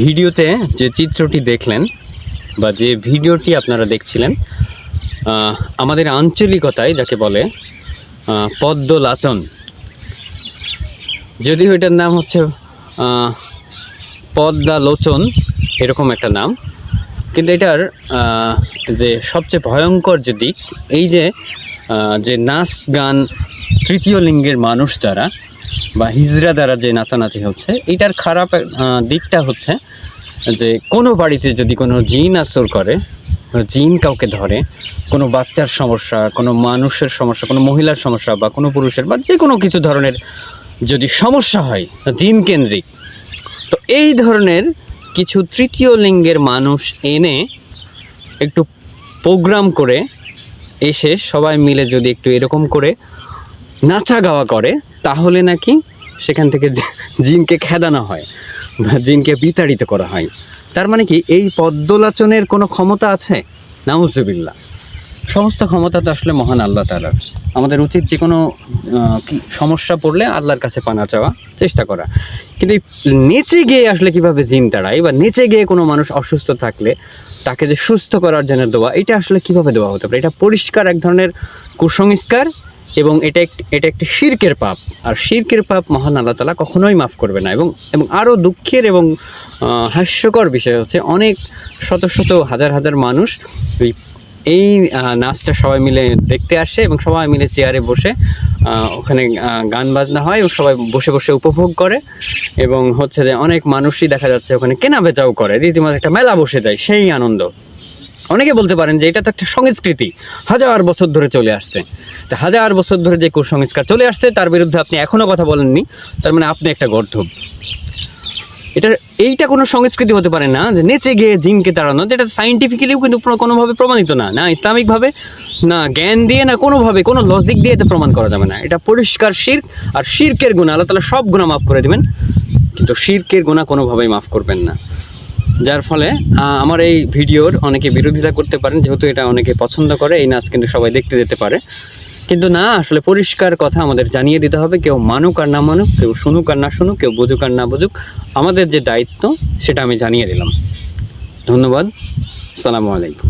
ভিডিওতে যে চিত্রটি দেখলেন বা যে ভিডিওটি আপনারা দেখছিলেন আমাদের আঞ্চলিকতায় যাকে বলে আহ, পদ্মলাচন যদিও এটার নাম হচ্ছে আহ, পদ্মালোচন এরকম একটা নাম। কিন্তু এটার যে সবচেয়ে ভয়ঙ্কর যে দিক এই যে যে নাচ গান তৃতীয় লিঙ্গের মানুষ দ্বারা বা হিজড়া দ্বারা যে নাচানাচি হচ্ছে, এটার খারাপ দিকটা হচ্ছে যে কোনো বাড়িতে যদি কোনো জিন আসর করে জিন কাউকে ধরে, কোনো বাচ্চার সমস্যা, কোনো মানুষের সমস্যা, কোনো মহিলার সমস্যা বা কোনো পুরুষের বা যে কোনো কিছু ধরনের যদি সমস্যা হয়, জিন কেন্দ্রিক, তো এই ধরনের কিছু তৃতীয় লিঙ্গের মানুষ এনে একটু প্রোগ্রাম করে, এসে সবাই মিলে যদি একটু এরকম করে নাচা গাওয়া করে তাহলে নাকি সেখান থেকে জিনকে খেদানো হয় জিনকে বিতাড়িত করা হয়। তার মানে কি এই পদ্মলাচনের কোনো ক্ষমতা আছে? নাউজুবিল্লা সমস্ত ক্ষমতা তো আসলে মহান আল্লাহ তালার আমাদের উচিত যে কোনো সমস্যা পড়লে আল্লাহর কাছে পানা চাওয়া, চেষ্টা করা। কিন্তু এই নেচে গিয়ে আসলে কীভাবে জিন তাড়ায় বা নেচে গিয়ে কোনো মানুষ অসুস্থ থাকলে তাকে যে সুস্থ করার জন্য দেওয়া এটা আসলে কীভাবে দেওয়া হতে পারে? এটা পরিষ্কার এক ধরনের কুসংস্কার এবং এটা এটা একটি শির্কের পাপ। আর শির্কের পাপ মহান আল্লাহ তালা কখনোই মাফ করবে না এবং এবং আরও দুঃখের এবং হাস্যকর বিষয় হচ্ছে অনেক শত শত হাজার হাজার মানুষ ওই এই নাচটা সবাই মিলে দেখতে আসে এবং সবাই মিলে চেয়ারে বসে ওখানে গান বাজনা হয় এবং সবাই বসে বসে উপভোগ করে এবং হচ্ছে যে অনেক মানুষই দেখা যাচ্ছে ওখানে কেনা বেচাও করে। রীতিমতো একটা মেলা বসে যায়, সেই আনন্দ। অনেকে বলতে পারেন যে এটা তো একটা সংস্কৃতি। হাজার বছর ধরে চলে আসছে। তা হাজার বছর ধরে যে কুসংস্কার চলে আসছে, তার বিরুদ্ধে আপনি এখনও কথা বলেননি। তার মানে আপনি একটা গর্ধব এটা এইটা কোনো সংস্কৃতি হতে পারে না যে নেচে গিয়ে জিনকে তাড়ানো এটা সাইন্টিফিক্যালিও কিন্তু কোনোভাবে প্রমাণিত না। না ইসলামিকভাবে, না জ্ঞান দিয়ে, না কোনোভাবে, কোনো লজিক দিয়ে এটা প্রমাণ করা যাবে না। এটা পরিষ্কার শির্ক আর শির্কের গুণা, আল্লাহ তালা সব গুণা মাফ করে দেবেন। কিন্তু শির্কের গুণা কোনোভাবেই মাফ করবেন না। যার ফলে আমার এই ভিডিওর অনেকে বিরোধিতা করতে পারেন, যেহেতু এটা অনেকে পছন্দ করে, এই নাচ কিন্তু সবাই দেখতে যেতে পারে। কিন্তু না, আসলে পরিষ্কার কথা আমাদের জানিয়ে দিতে হবে, কেউ মানুক আর না মানুক, কেউ শুনুক আর না শুনুক, কেউ বুঝুক আর না বুঝুক, আমাদের যে দায়িত্ব, সেটা আমি জানিয়ে দিলাম। ধন্যবাদ। সালামু আলাইকুম।